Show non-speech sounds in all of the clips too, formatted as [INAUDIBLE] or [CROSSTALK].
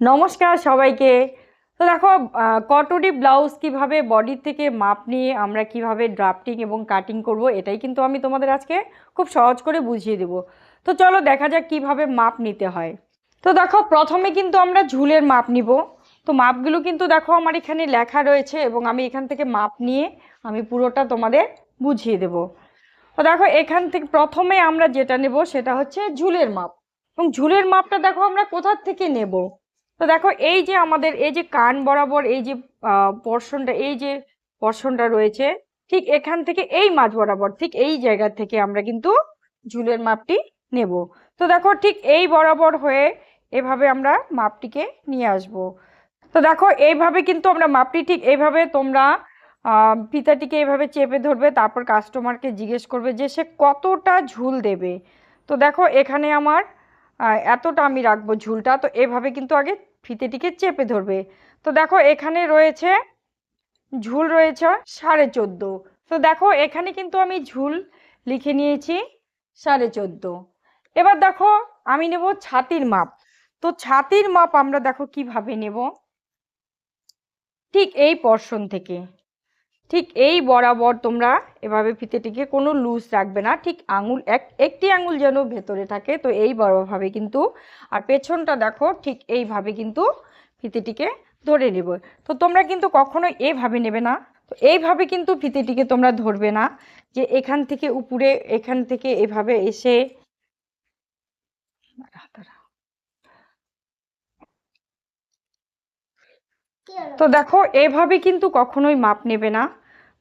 নমস্কার সবাইকে। তো দেখো কটরি ব্লাউজ কীভাবে বডির থেকে মাপ নিয়ে আমরা কীভাবে ড্রাফটিং এবং কাটিং করব, এটাই কিন্তু আমি তোমাদের আজকে খুব সহজ করে বুঝিয়ে দেব। তো চলো দেখা যাক কীভাবে মাপ নিতে হয়। তো দেখো, প্রথমে কিন্তু আমরা ঝুলের মাপ নিব। তো মাপগুলো কিন্তু দেখো, আমার এখানে লেখা রয়েছে এবং আমি এখান থেকে মাপ নিয়ে আমি পুরোটা তোমাদের বুঝিয়ে দেব। তো দেখো, এখান থেকে প্রথমে আমরা যেটা নেব, সেটা হচ্ছে ঝুলের মাপ। এবং ঝুলের মাপটা দেখো, আমরা কোথার থেকে নেব? তো দেখো, এই যে আমাদের, এই যে কান বরাবর এই যে পর্শনটা এই যে পর্শনটা রয়েছে, ঠিক এখান থেকে এই মাছ বরাবর, ঠিক এই জায়গা থেকে আমরা কিন্তু ঝুলের মাপটি নেব। তো দেখো, ঠিক এই বরাবর হয়ে এভাবে আমরা মাপটিকে নিয়ে আসব। তো দেখো, এইভাবে কিন্তু আমরা মাপটি ঠিক এইভাবে তোমরা পিতাটিকে এইভাবে চেপে ধরবে, তারপর কাস্টমারকে জিজ্ঞেস করবে যে সে কতটা ঝুল দেবে। তো দেখো, এখানে আমার এতটা আমি রাখব ঝুলটা, তো এভাবে কিন্তু আগে ফিতেটিকে চেপে ধরবে। তো দেখো এখানে রয়েছে ঝুল রয়েছে সাড়ে চোদ্দ। তো দেখো এখানে কিন্তু আমি ঝুল লিখে নিয়েছি সাড়ে চোদ্দ। এবার দেখো আমি নেব ছাতির মাপ। তো ছাতির মাপ আমরা দেখো কীভাবে নেব? ঠিক এই পর্শন থেকে। ঠিক এই বরাবর তোমরা এভাবে ফিতেটিকে কোনো লুজ রাখবে না, ঠিক আঙুল, এক, একটি আঙুল যেন ভেতরে থাকে, তো এই বড়ভাবে কিন্তু, আর পেছনটা দেখো, ঠিক এইভাবে কিন্তু ফিতেটিকে ধরে নেব। তো তোমরা কিন্তু কখনো এভাবে নেবে না, তো এইভাবে কিন্তু ফিতেটিকে তোমরা ধরবে না, যে এখান থেকে উপরে, এখান থেকে এভাবে এসে তো দেখো, এভাবে কিন্তু কখনোই মাপ নেবে না।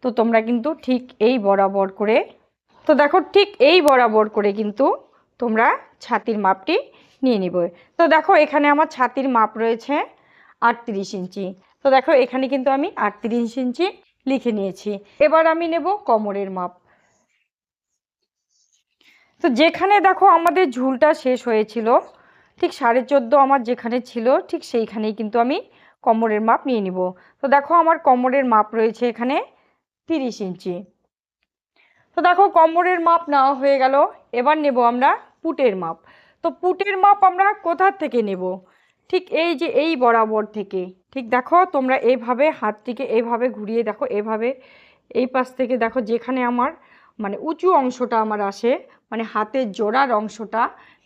তো তোমরা কিন্তু ঠিক এই বরাবর করে, তো দেখো ঠিক এই বরাবর করে কিন্তু তোমরা ছাতির মাপটি নিয়ে নিব। তো দেখো, এখানে আমার ছাতির মাপ রয়েছে আটত্রিশ ইঞ্চি। তো দেখো, এখানে কিন্তু আমি আটত্রিশ ইঞ্চি লিখে নিয়েছি। এবার আমি নেব কোমরের মাপ। তো যেখানে দেখো আমাদের ঝুলটা শেষ হয়েছিল, ঠিক সাড়ে চোদ্দ আমার যেখানে ছিল, ঠিক সেইখানেই কিন্তু আমি কোমরের মাপ নিয়ে নিব। তো দেখো আমার কোমরের মাপ রয়েছে এখানে তিরিশ ইঞ্চি। তো দেখো কোমরের মাপ নেওয়া হয়ে গেল। এবার নেব আমরা পুটের মাপ। তো পুটের মাপ আমরা কোথার থেকে নেব? ঠিক এই যে এই বরাবর থেকে। ঠিক দেখো তোমরা এইভাবে হাতটিকে এইভাবে ঘুরিয়ে দেখো এভাবে এই পাশ থেকে দেখো যেখানে আমার মানে উঁচু অংশটা আমার আসে মানে হাতের জোড়ার অংশটা,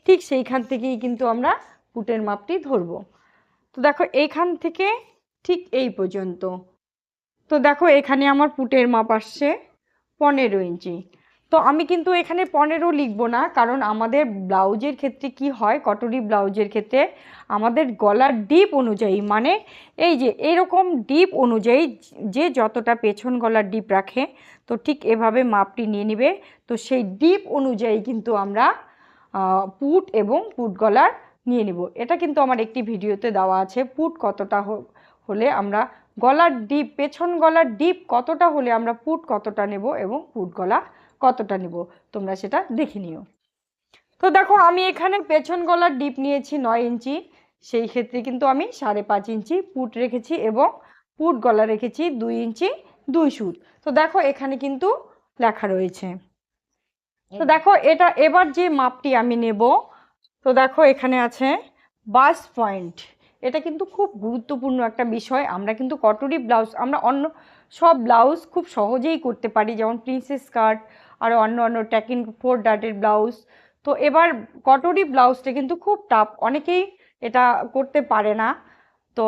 ঠিক সেইখান থেকেই কিন্তু আমরা পুটের মাপটি ধরবো। তো দেখো এইখান থেকে ঠিক এই পর্যন্ত। তো দেখো এখানে আমার পুটের মাপ আসছে পনেরো ইঞ্চি। তো আমি কিন্তু এখানে পনেরো লিখব না, কারণ আমাদের ব্লাউজের ক্ষেত্রে কি হয়, কটরি ব্লাউজের ক্ষেত্রে আমাদের গলার ডিপ অনুযায়ী মানে এই যে এরকম ডিপ অনুযায়ী যে যতটা পেছন গলার ডিপ রাখে, তো ঠিক এভাবে মাপটি নিয়ে নিবে। তো সেই ডিপ অনুযায়ী কিন্তু আমরা পুট এবং পুট গলার নিয়ে নিব। এটা কিন্তু আমার একটি ভিডিওতে দেওয়া আছে, পুট কতটা হলে আমরা গলার ডিপ, পেছন গলার ডিপ কতটা হলে আমরা পুট কতটা নেব এবং পুট গলা কতটা নেব, তোমরা সেটা দেখে নিও। তো দেখো, আমি এখানে পেছন গলার ডিপ নিয়েছি নয় ইঞ্চি, সেই ক্ষেত্রে কিন্তু আমি সাড়ে পাঁচ ইঞ্চি পুট রেখেছি এবং পুট গলা রেখেছি দুই ইঞ্চি দুই সুত। তো দেখো, এখানে কিন্তু লেখা রয়েছে। তো দেখো, এটা এবার যে মাপটি আমি নেব তো দেখো, এখানে আছে বাস পয়েন্ট এটা কিন্তু খুব গুরুত্বপূর্ণ একটা বিষয়। আমরা কিন্তু কটরি ব্লাউজ আমরা অন্য সব ব্লাউজ খুব সহজেই করতে পারি, যেমন প্রিন্সেস স্কার্ট আর অন্য অন্য ট্যাকিং ফোর ডাটের ব্লাউজ তো এবার কটরি ব্লাউজটা কিন্তু খুব টাফ অনেকেই এটা করতে পারে না। তো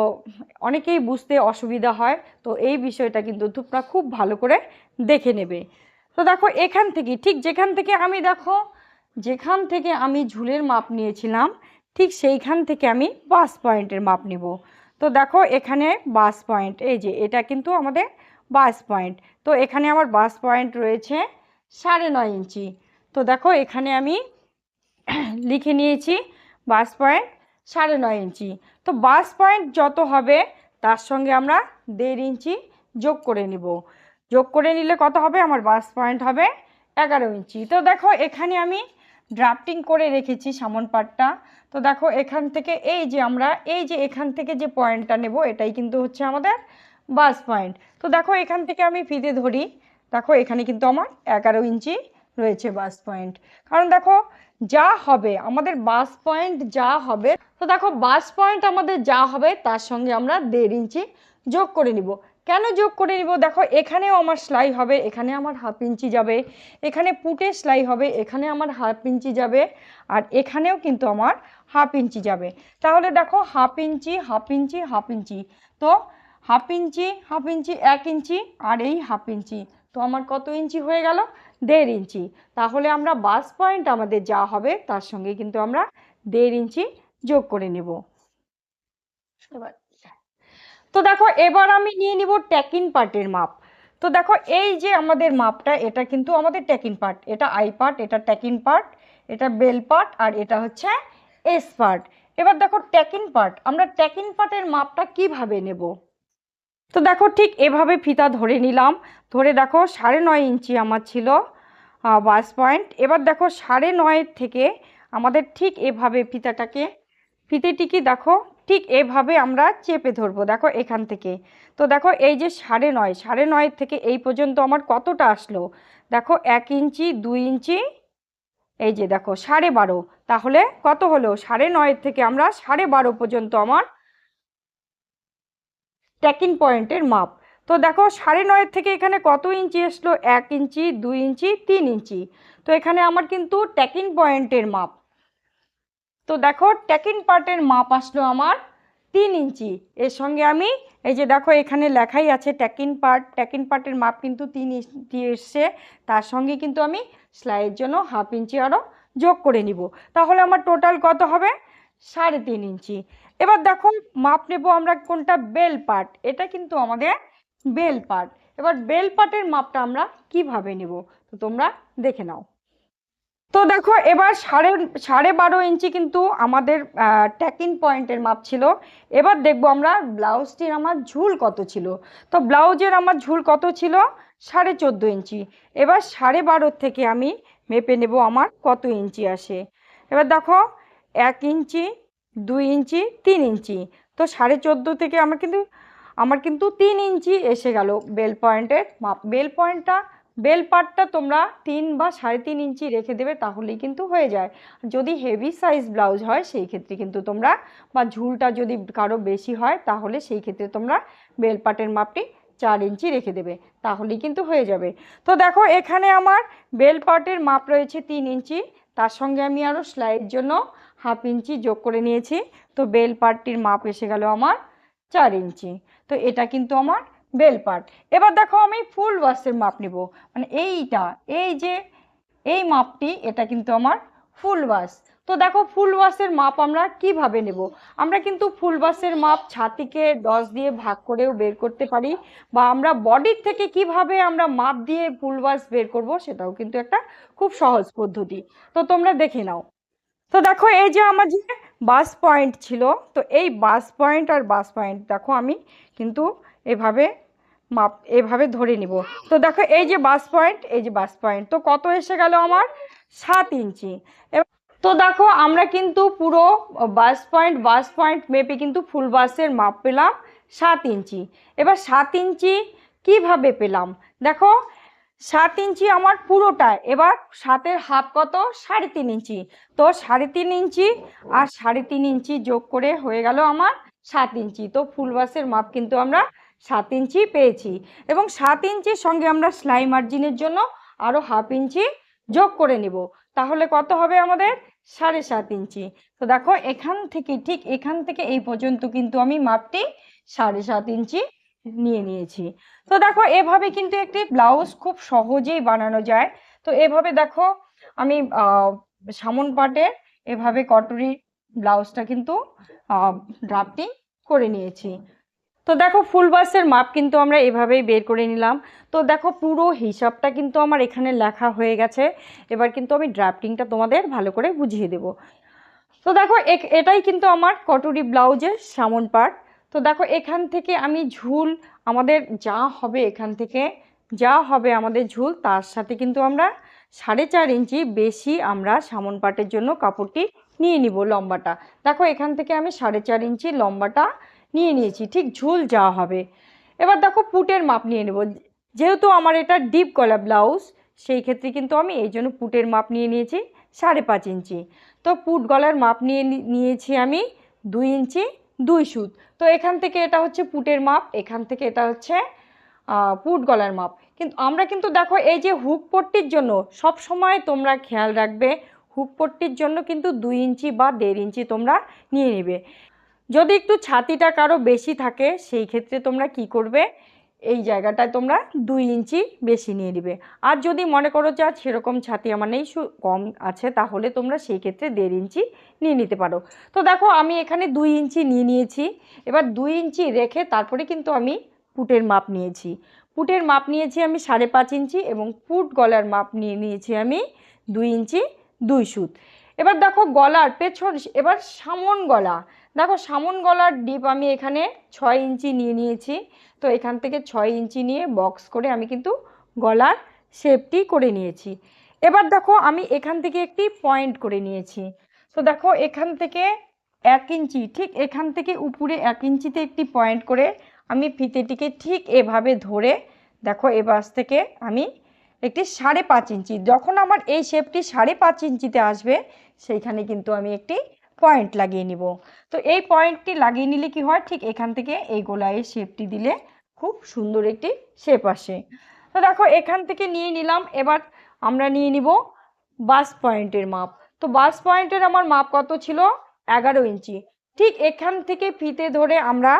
অনেকেই বুঝতে অসুবিধা হয়, তো এই বিষয়টা কিন্তু তোমরা খুব ভালো করে দেখে নেবে। তো দেখো, এখান থেকে ঠিক যেখান থেকে আমি দেখো যেখান থেকে আমি ঝুলের মাপ নিয়েছিলাম, ঠিক সেইখান থেকে আমি বাস পয়েন্টের মাপ নিব। তো দেখো এখানে বাস পয়েন্ট এই যে এটা কিন্তু আমাদের বাস পয়েন্ট তো এখানে আমার বাস পয়েন্ট রয়েছে সাড়ে নয় ইঞ্চি। তো দেখো এখানে আমি [CLEARS THROAT] লিখে নিয়েছি বাস পয়েন্ট সাড়ে নয় ইঞ্চি। তো বাস পয়েন্ট যত হবে, তার সঙ্গে আমরা দেড় ইঞ্চি যোগ করে নিব। যোগ করে নিলে কত হবে? আমার বাস পয়েন্ট হবে এগারো ইঞ্চি। তো দেখো এখানে আমি ড্রাফটিং করে রেখেছি সামন পাটটা। তো দেখো, এখান থেকে এই যে আমরা, এই যে এখান থেকে যে পয়েন্টটা নেব, এটাই কিন্তু হচ্ছে আমাদের বাস পয়েন্ট তো দেখো, এখান থেকে আমি ফিতে ধরি। দেখো, এখানে কিন্তু আমার এগারো ইঞ্চি রয়েছে বাস পয়েন্ট কারণ দেখো, যা হবে, আমাদের বাস পয়েন্ট যা হবে, তো দেখো বাস পয়েন্ট আমাদের যা হবে, তার সঙ্গে আমরা দেড় ইঞ্চি যোগ করে নিব। কেন যোগ করে নিব? দেখো, এখানেও আমার সেলাই হবে, এখানে আমার হাফ ইঞ্চি যাবে, এখানে পুটে সেলাই হবে, এখানে আমার হাফ ইঞ্চি যাবে, আর এখানেও কিন্তু আমার হাফ ইঞ্চি যাবে। তাহলে দেখো, half inch half inch half inch. তো হাফ ইঞ্চি হাফ ইঞ্চি, এক ইঞ্চি, আর এই হাফ ইঞ্চি। তো আমার কত ইঞ্চি হয়ে গেল? দেড় ইঞ্চি। তাহলে আমরা বাস পয়েন্ট আমাদের যা হবে, তার সঙ্গে কিন্তু আমরা দেড় ইঞ্চি যোগ করে নেব। এবার তো দেখো, এবার আমি নিয়ে নিব ট্যাকিন পার্টের মাপ। তো দেখো, এই যে আমাদের মাপটা, এটা কিন্তু আমাদের ট্যাকিন পার্ট এটা আই পার্ট এটা ট্যাকিন পার্ট এটা বেল পার্ট আর এটা হচ্ছে এস পার্ট এবার দেখো ট্যাকিন পার্ট আমরা ট্যাকিন পার্টের মাপটা কীভাবে নেব? তো দেখো, ঠিক এভাবে ফিতা ধরে নিলাম। ধরে দেখো, সাড়ে নয় ইঞ্চি আমার ছিল বাস পয়েন্ট এবার দেখো, সাড়ে নয়ের থেকে আমাদের ঠিক এভাবে ফিতাটাকে, ফিতেটিকে দেখো ঠিক এভাবে আমরা চেপে ধরবো, দেখো এখান থেকে। তো দেখো এই যে সাড়ে নয়, সাড়ে নয়ের থেকে এই পর্যন্ত আমার কতটা আসলো? দেখো এক ইঞ্চি, দুই ইঞ্চি, এই যে দেখো সাড়ে বারো। তাহলে কত হলো? সাড়ে নয়ের থেকে আমরা সাড়ে বারো পর্যন্ত আমার ট্যাকিং পয়েন্টের মাপ। তো দেখো সাড়ে নয়ের থেকে এখানে কত ইঞ্চি আসলো? এক ইঞ্চি, দুই ইঞ্চি, তিন ইঞ্চি। তো এখানে আমার কিন্তু ট্যাকিং পয়েন্টের মাপ। তো দেখো ট্যাকিং পার্টের মাপ আসলো আমার তিন ইঞ্চি। এর সঙ্গে আমি এই যে দেখো, এখানে লেখাই আছে ট্যাকিন পার্ট ট্যাকিন পার্টের মাপ কিন্তু তিন ইঞ্চি এসছে। তার সঙ্গে কিন্তু আমি সেলাইয়ের জন্য হাফ ইঞ্চি আরও যোগ করে নিব। তাহলে আমার টোটাল কত হবে? সাড়ে তিন ইঞ্চি। এবার দেখো মাপ নেব আমরা কোনটা? বেল পার্ট এটা কিন্তু আমাদের বেল পার্ট এবার বেল পার্টের মাপটা আমরা কীভাবে নেব? তো তোমরা দেখে নাও। তো দেখো, এবার সাড়ে সাড়ে বারো ইঞ্চি কিন্তু আমাদের ট্যাকিং পয়েন্টের মাপ ছিল। এবার দেখব আমরা ব্লাউজটির আমার ঝুল কত ছিল। তো ব্লাউজের আমার ঝুল কত ছিল? সাড়ে চোদ্দ ইঞ্চি। এবার সাড়ে বারোর থেকে আমি মেপে নেব আমার কত ইঞ্চি আসে। এবার দেখো, এক ইঞ্চি, দুই ইঞ্চি, তিন ইঞ্চি। তো সাড়ে চোদ্দ থেকে আমার কিন্তু আমার কিন্তু তিন ইঞ্চি এসে গেল বেল পয়েন্টের মাপ। বেল পয়েন্টটা বেল পার্টটা তোমরা তিন বা সাড়ে তিন ইঞ্চি রেখে দেবে তাহলেই কিন্তু হয়ে যায়। যদি হেভি সাইজ ব্লাউজ হয়, সেই ক্ষেত্রে কিন্তু তোমরা বা ঝুলটা যদি কারও বেশি হয়, তাহলে সেই ক্ষেত্রে তোমরা বেল পার্টের মাপটি চার ইঞ্চি রেখে দেবে, তাহলেই কিন্তু হয়ে যাবে। তো দেখো, এখানে আমার বেল পার্টের মাপ রয়েছে তিন ইঞ্চি, তার সঙ্গে আমি আরও সেলাইয়ের জন্য হাফ ইঞ্চি যোগ করে নিয়েছি। তো বেল পার্টটির মাপ এসে গেল আমার চার ইঞ্চি। তো এটা কিন্তু আমার বেল পার্ট। এবার দেখো আমি ফুল ওয়াশের মাপ নিব। মানে এইটা, এই যে, এই মাপটি, এটা কিন্তু আমার ফুল ওয়াশ তো দেখো ফুল ওয়াশের মাপ আমরা কীভাবে নেব? আমরা কিন্তু ফুল ওয়াশের মাপ ছাতিকে দশ দিয়ে ভাগ করেও বের করতে পারি বা আমরা বডির থেকে কীভাবে আমরা মাপ দিয়ে ফুল ওয়াশ বের করব সেটাও কিন্তু একটা খুব সহজ পদ্ধতি। তো তোমরা দেখে নাও। তো দেখো এই যে আমার যে বাস পয়েন্ট ছিল, তো এই বাস পয়েন্ট আর বাস পয়েন্ট দেখো আমি কিন্তু এভাবে মাপ, এভাবে ধরে নিব। তো দেখো, এই যে বাস পয়েন্ট এই যে বাস পয়েন্ট তো কত এসে গেল আমার? সাত ইঞ্চি। তো দেখো, আমরা কিন্তু পুরো বাস পয়েন্ট বাস পয়েন্ট মেপে কিন্তু ফুল বাসের মাপ পেলাম সাত ইঞ্চি। এবার সাত ইঞ্চি কীভাবে পেলাম? দেখো, সাত ইঞ্চি আমার পুরোটা, এবার সাতের হাফ কত? সাড়ে তিন ইঞ্চি। তো সাড়ে তিন ইঞ্চি আর সাড়ে তিন ইঞ্চি যোগ করে হয়ে গেল আমার সাত ইঞ্চি। তো ফুল বাসের মাপ কিন্তু আমরা সাত ইঞ্চি পেয়েছি এবং সাত ইঞ্চির সঙ্গে আমরা সেলাই মার্জিনের জন্য আরও হাফ ইঞ্চি যোগ করে নিব। তাহলে কত হবে আমাদের? সাড়ে সাত ইঞ্চি। তো দেখো, এখান থেকে ঠিক এখান থেকে এই পর্যন্ত কিন্তু আমি মাপটি সাড়ে সাত ইঞ্চি নিয়ে নিয়েছি। তো দেখো, এভাবে কিন্তু একটি ব্লাউজ খুব সহজেই বানানো যায়। তো এভাবে দেখো, আমি সামন পাটে এভাবে কটরি ব্লাউজটা কিন্তু ড্রাফটিং করে নিয়েছি। তো দেখো ফুল বাসের মাপ কিন্তু আমরা এভাবেই বের করে নিলাম। তো দেখো পুরো হিসাবটা কিন্তু আমার এখানে লেখা হয়ে গেছে। এবার কিন্তু আমি ড্রাফটিংটা তোমাদের ভালো করে বুঝিয়ে দেব। তো দেখো এটাই কিন্তু আমার কটুরি ব্লাউজের সামন পার্ট তো দেখো এখান থেকে আমি ঝুল আমাদের যা হবে এখান থেকে, যা হবে আমাদের ঝুল, তার সাথে কিন্তু আমরা সাড়ে চার ইঞ্চি বেশি আমরা সামন পাটের জন্য কাপড়টি নিয়ে নিব লম্বাটা। দেখো এখান থেকে আমি সাড়ে চার ইঞ্চি লম্বাটা নিয়ে নিয়েছি, ঠিক ঝুল যা হবে। এবার দেখো পুটের মাপ নিয়ে নেব। যেহেতু আমার এটা ডিপ গলা ব্লাউজ, সেই ক্ষেত্রে কিন্তু আমি এই জন্য পুটের মাপ নিয়ে নিয়েছি সাড়ে পাঁচ ইঞ্চি। তো পুট গলার মাপ নিয়ে নিয়েছি আমি দুই ইঞ্চি, দুই সুত। তো এখান থেকে এটা হচ্ছে পুটের মাপ, এখান থেকে এটা হচ্ছে পুট গলার মাপ। কিন্তু আমরা কিন্তু দেখো এই যে হুক পট্টির জন্য সব সময় তোমরা খেয়াল রাখবে, হুক পট্টির জন্য কিন্তু দুই ইঞ্চি বা দেড় ইঞ্চি তোমরা নিয়ে নেবে। যদি একটু ছাতিটা কারও বেশি থাকে, সেই ক্ষেত্রে তোমরা কি করবে? এই জায়গাটায় তোমরা দুই ইঞ্চি বেশি নিয়ে নিবে। আর যদি মনে করো যে আর সেরকম ছাতি আমার নেই কম আছে, তাহলে তোমরা সেই ক্ষেত্রে দেড় ইঞ্চি নিয়ে নিতে পারো। তো দেখো, আমি এখানে দুই ইঞ্চি নিয়ে নিয়েছি। এবার দুই ইঞ্চি রেখে তারপরে কিন্তু আমি পুটের মাপ নিয়েছি। পুটের মাপ নিয়েছি আমি সাড়ে পাঁচ ইঞ্চি এবং পুট গলার মাপ নিয়ে নিয়েছি আমি দুই ইঞ্চি দুই সুত। এবার দেখো, গলার পেছন, এবার সামন গলা। দেখো সামন গলার ডিপ আমি এখানে ছয় ইঞ্চি নিয়ে নিয়েছি। তো এখান থেকে ছয় ইঞ্চি নিয়ে বক্স করে আমি কিন্তু গলার শেপটি করে নিয়েছি। এবার দেখো আমি এখান থেকে একটি পয়েন্ট করে নিয়েছি। তো দেখো এখান থেকে এক ইঞ্চি, ঠিক এখান থেকে উপরে এক ইঞ্চিতে একটি পয়েন্ট করে আমি ফিতেটিকে ঠিক এভাবে ধরে দেখো এ পাশ থেকে আমি একটি সাড়ে পাঁচ ইঞ্চি, যখন আমার এই শেপটি সাড়ে পাঁচ ইঞ্চিতে আসবে, সেইখানে কিন্তু আমি একটি পয়েন্ট লাগিয়ে নিব। তো এই পয়েন্টটি লাগিয়ে নিলে কি হয়? ঠিক এখান থেকে এই গোলায় শেপটি দিলে খুব সুন্দর একটি শেপ আসে। তো দেখো এখান থেকে নিয়ে নিলাম, এবার আমরা নিয়ে নিব বাস পয়েন্টের মাপ। তো বাস পয়েন্টের আমার মাপ কত ছিল? এগারো ইঞ্চি। ঠিক এখান থেকে ফিতে ধরে আমরা,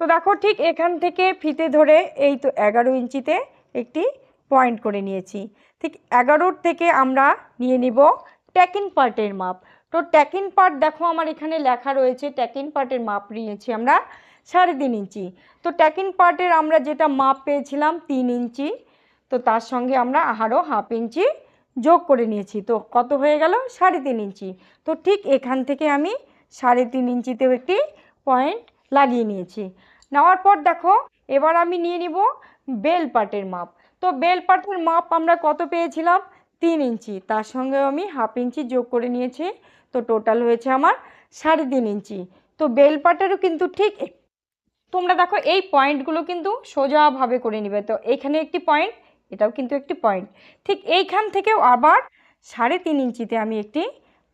তো দেখো ঠিক এখান থেকে ফিতে ধরে এই তো এগারো ইঞ্চিতে একটি পয়েন্ট করে নিয়েছি। ঠিক এগারোর থেকে আমরা নিয়ে নিব ট্যাকিন পার্টের মাপ। তো ট্যাকিন পার্ট দেখো আমার এখানে লেখা রয়েছে ট্যাকিন পার্টের মাপ নিয়েছি আমরা সাড়ে তিন ইঞ্চি। তো ট্যাকিন পার্টের আমরা যেটা মাপ পেয়েছিলাম তিন ইঞ্চি, তো তার সঙ্গে আমরা আরও হাফ ইঞ্চি যোগ করে নিয়েছি। তো কত হয়ে গেল? সাড়ে তিন ইঞ্চি। তো ঠিক এখান থেকে আমি সাড়ে তিন ইঞ্চিতেও একটি পয়েন্ট লাগিয়ে নিয়েছি। নেওয়ার পর দেখো, এবার আমি নিয়ে নিব বেল পাটের মাপ। তো বেল পাটের মাপ আমরা কত পেয়েছিলাম? তিন ইঞ্চি। তার সঙ্গে আমি হাফ ইঞ্চি যোগ করে নিয়েছি। তো টোটাল হয়েছে আমার সাড়ে তিন ইঞ্চি। তো বেল পাটেরও কিন্তু ঠিক তোমরা দেখো এই পয়েন্টগুলো কিন্তু সোজাভাবে করে নিবে। তো এখানে একটি পয়েন্ট এটাও কিন্তু একটি পয়েন্ট ঠিক এইখান থেকেও আবার সাড়ে তিন ইঞ্চিতে আমি একটি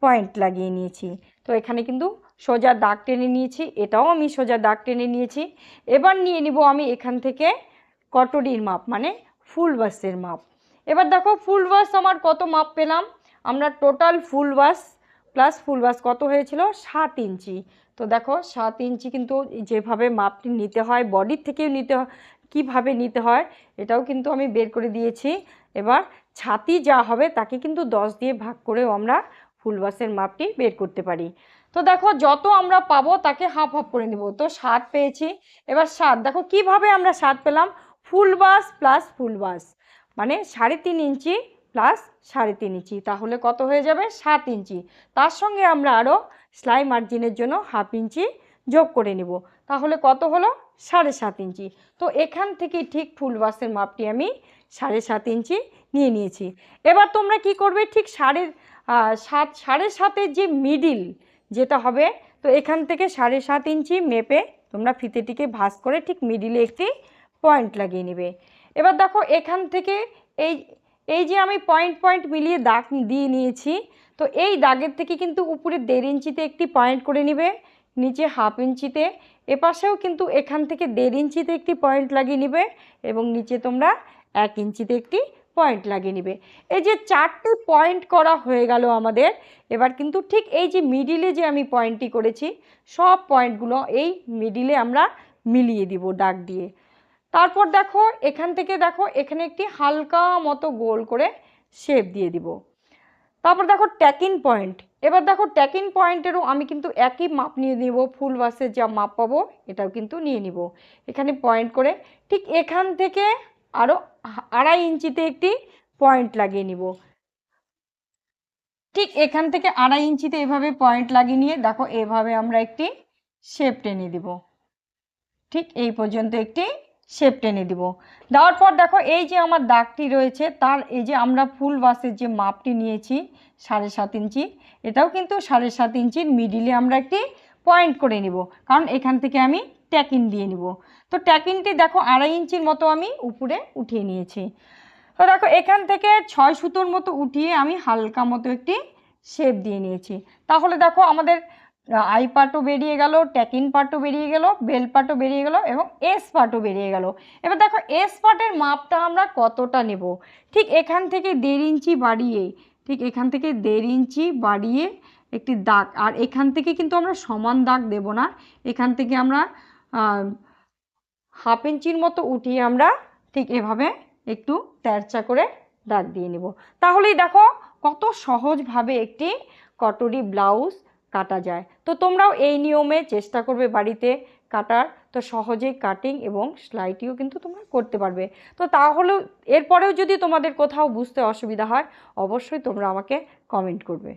পয়েন্ট লাগিয়ে নিয়েছি। তো এখানে কিন্তু সোজা দাগ টেনে নিয়েছি, এটাও আমি সোজা দাগ টেনে নিয়েছি। এবার নিয়ে নিব আমি এখান থেকে কটরির মাপ মানে ফুল বাসের মাপ। এবার দেখো ফুল বাস আমার কত মাপ পেলাম? আমরা টোটাল ফুল বাস প্লাস ফুল বাস কত হয়েছিল? সাত ইঞ্চি। তো দেখো, সাত ইঞ্চি কিন্তু যেভাবে মাপটি নিতে হয় বডির থেকেও নিতে হয় কীভাবে নিতে হয়, এটাও কিন্তু আমি বের করে দিয়েছি। এবার ছাতি যা হবে তাকে কিন্তু দশ দিয়ে ভাগ করেও আমরা ফুল বাসের মাপটি বের করতে পারি। তো দেখো, যত আমরা পাবো তাকে হাফ হাফ করে নেব। তো সাত পেয়েছি। এবার সাত, দেখো কীভাবে আমরা সাত পেলাম? ফুল প্লাস ফুল মানে সাড়ে তিন ইঞ্চি প্লাস সাড়ে তিন ইঞ্চি। তাহলে কত হয়ে যাবে? সাত ইঞ্চি। তার সঙ্গে আমরা আরও সেলাই মার্জিনের জন্য হাফ ইঞ্চি যোগ করে নেব। তাহলে কত হলো? সাড়ে সাত ইঞ্চি। তো এখান থেকে ঠিক ফুল বাসের মাপটি আমি সাড়ে সাত ইঞ্চি নিয়ে নিয়েছি। এবার তোমরা কি করবে? ঠিক সাড়ে সাত, সাড়ে সাতের যে মিডিল যেটা হবে, তো এখান থেকে সাড়ে সাত ইঞ্চি মেপে তোমরা ফিতেটিকে ভাঁজ করে ঠিক মিডিলে একটি পয়েন্ট লাগিয়ে নেবে। এবার দেখো এখান থেকে এই এই যে আমি পয়েন্ট পয়েন্ট মিলিয়ে দাগ দিয়ে নিয়েছি, তো এই দাগের থেকে কিন্তু উপরে দেড় ইঞ্চিতে একটি পয়েন্ট করে নেবে, নিচে হাফ ইঞ্চিতে, এপাশেও কিন্তু এখান থেকে দেড় ইঞ্চিতে একটি পয়েন্ট লাগিয়ে নেবে এবং নিচে তোমরা এক ইঞ্চিতে একটি পয়েন্ট লাগিয়ে নেবে। এই যে চারটি পয়েন্ট করা হয়ে গেল আমাদের, এবার কিন্তু ঠিক এই যে মিডিলে যে আমি পয়েন্টটি করেছি, সব পয়েন্টগুলো এই মিডিলে আমরা মিলিয়ে দিব দাগ দিয়ে। তারপর দেখো, এখান থেকে দেখো, এখানে একটি হালকা মতো গোল করে শেপ দিয়ে দিব। তারপর দেখো ট্যাকিন পয়েন্ট এবার দেখো ট্যাকিন পয়েন্টেরও আমি কিন্তু একই মাপ নিয়ে নিব, ফুল বাসের যা মাপ পাবো, এটাও কিন্তু নিয়ে নিব। এখানে পয়েন্ট করে ঠিক এখান থেকে আরও আড়াই ইঞ্চিতে একটি পয়েন্ট লাগিয়ে নিব। ঠিক এখান থেকে আড়াই ইঞ্চিতে এভাবে পয়েন্ট লাগিয়ে নিয়ে দেখো, এভাবে আমরা একটি শেপ টেনে দিব। ঠিক এই পর্যন্ত একটি শেপ টেনে দিব। দেওয়ার পর দেখো এই যে আমার দাগটি রয়েছে, তার এই যে আমরা ফুল বাসের যে মাপটি নিয়েছি সাড়ে সাত ইঞ্চি, এটাও কিন্তু সাড়ে সাত ইঞ্চির মিডিলে আমরা একটি পয়েন্ট করে নিব। কারণ এখান থেকে আমি ট্যাকিন দিয়ে নিব। তো ট্যাকিনটি দেখো আড়াই ইঞ্চির মতো আমি উপরে উঠিয়ে নিয়েছি। তো দেখো এখান থেকে ছয় সুতোর মতো উঠিয়ে আমি হালকা মতো একটি শেপ দিয়ে নিয়েছি। তাহলে দেখো আমাদের আই পার্টও বেরিয়ে গেল ট্যাকিন পার্টও বেরিয়ে গেল বেল পার্টও বেরিয়ে গেল এবং এস পার্টও বেরিয়ে গেল। এবার দেখো এস পার্টের মাপটা আমরা কতটা নেব? ঠিক এখান থেকে দেড় ইঞ্চি বাড়িয়ে, ঠিক এখান থেকে দেড় ইঞ্চি বাড়িয়ে একটি দাগ, আর এখান থেকে কিন্তু আমরা সমান দাগ দেব না। এখান থেকে আমরা হাফ ইঞ্চির মতো উঠিয়ে আমরা ঠিক এভাবে একটু তেরচা করে দাগ দিয়ে নেব। তাহলেই দেখো কত সহজভাবে একটি কটরি ব্লাউজ কাটা যায়। তো তোমরাও এই নিয়মে চেষ্টা করবে বাড়িতে কাটার। তো সহজেই কাটিং এবং সেলাইটিও কিন্তু তোমরা করতে পারবে। তো তাহলেও, এরপরেও যদি তোমাদের কোথাও বুঝতে অসুবিধা হয়, অবশ্যই তোমরা আমাকে কমেন্ট করবে।